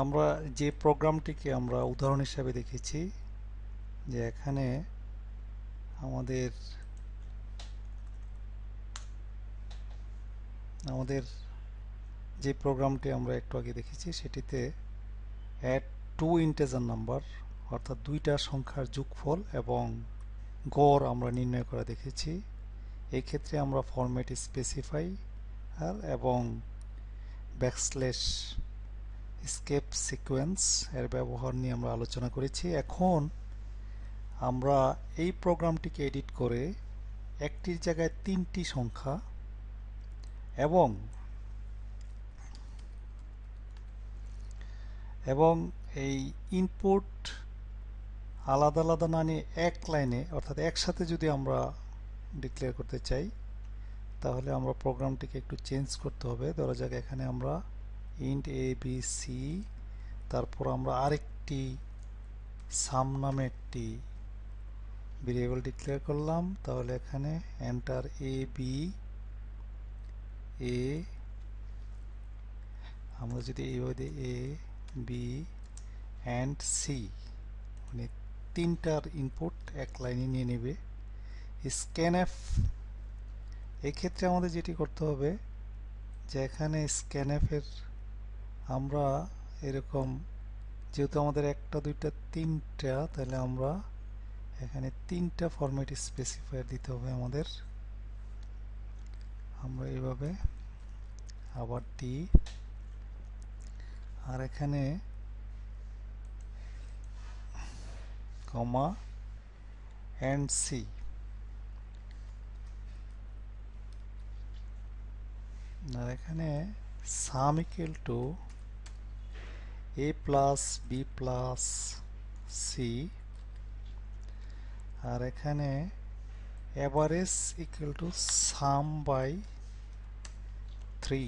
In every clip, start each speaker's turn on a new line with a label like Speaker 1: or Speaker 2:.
Speaker 1: আমরা যে প্রোগ্রামটিকে আমরা উদাহরণ হিসাবে দেখেছি, যে এখানে আমাদের আমাদের যে প্রোগ্রামটি আমরা একটু আগে দেখেছি, সেটিতে অ্যাড টু ইন্টেজার নাম্বার অর্থাৎ দুইটা সংখ্যার যোগফল এবং গড় আমরা নির্ণয় করা দেখেছি। এই ক্ষেত্রে আমরা ফরম্যাট স্পেসিফাই আর এবং ব্যাকস্ল্যাশ স্কেপ সিকোয়েন্স এর ব্যবহার নিয়ে আমরা আলোচনা করেছি। এখন আমরা এই প্রোগ্রামটিকে এডিট করে একটির জায়গায় তিনটি সংখ্যা এবং এবং এই ইনপুট আলাদা আলাদা না নিয়ে এক লাইনে, অর্থাৎ একসাথে যদি আমরা ডিক্লেয়ার করতে চাই, তাহলে আমরা প্রোগ্রামটিকে একটু চেঞ্জ করতে হবে। ধরা যাক এখানে আমরা ইন্ট এ বি সি তারপর আমরা আরেকটি সাম নামে একটি ভেরিয়েবল ডিক্লেয়ার করলাম। তাহলে এখানে এন্টার এ বি এ আমরা যদি এইভাবে এ বি অ্যান্ড সি মানে তিনটার ইনপুট এক লাইনে নিয়ে নেবে। স্ক্যান এই এক্ষেত্রে আমাদের যেটি করতে হবে যে এখানে স্ক্যানএফের আমরা এরকম, যেহেতু আমাদের একটা, দুইটা, তিনটা, তাহলে আমরা এখানে তিনটা ফরম্যাট স্পেসিফায়ার দিতে হবে আমাদের। আমরা এইভাবে আবার দিই। আর এখানে কমা অ্যান্ড সি আর এখানে sum equal to A plus B plus C. আর এখানে average equal to sum by three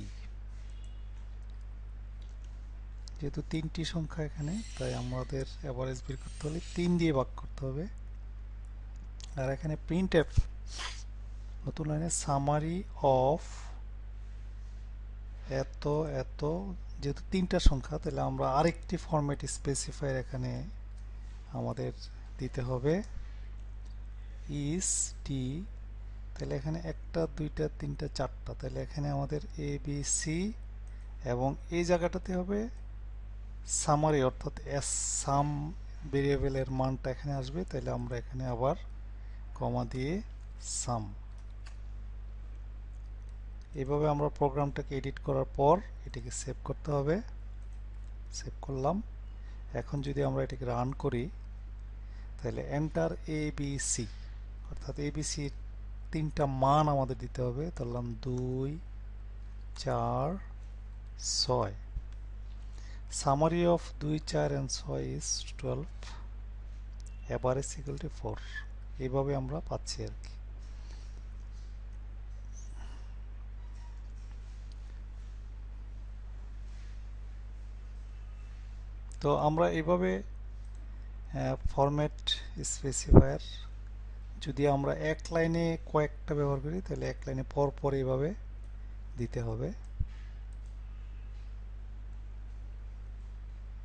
Speaker 1: যেহেতু তিনটি সংখ্যা এখানে, তাই আমাদের অ্যাভারেজ বের করতে হলে তিন দিয়ে ভাগ করতে হবে। আর এখানে প্রিন্ট এফ নতুন লাইনে সামারি অফ এত এত, যেহেতু তিনটা সংখ্যা, তাহলে আমরা আরেকটি ফরম্যাট স্পেসিফায়ার এখানে আমাদের দিতে হবে। ইস টি তাহলে এখানে একটা, দুইটা, তিনটা, চারটা, তাহলে এখানে আমাদের এ বি সি এবং এই জায়গাটাতে হবে সামারি অর্থাৎ এস সাম ভেরিয়েবলের মানটা এখানে আসবে, তাহলে আমরা এখানে আবার কমা দিয়ে সাম এইভাবে আমরা প্রোগ্রামটাকে এডিট করার পর এটিকে সেভ করতে হবে। সেভ করলাম। এখন যদি আমরা এটিকে রান করি, তাহলে এন্টার এ বি সি অর্থাৎ এ বি সি তিনটা মান আমাদের দিতে হবে। ধরলাম দুই, চার, ছয়। সামারি অফ দুই, চার অ্যান্ড ছয় is twelve average equal to four এইভাবে আমরা পাচ্ছি আর কি। তো আমরা এইভাবে ফরম্যাট স্পেসিফায়ার যদি আমরা এক লাইনে কয়েকটা ব্যবহার করি, তাহলে এক লাইনে পর পর এইভাবে দিতে হবে।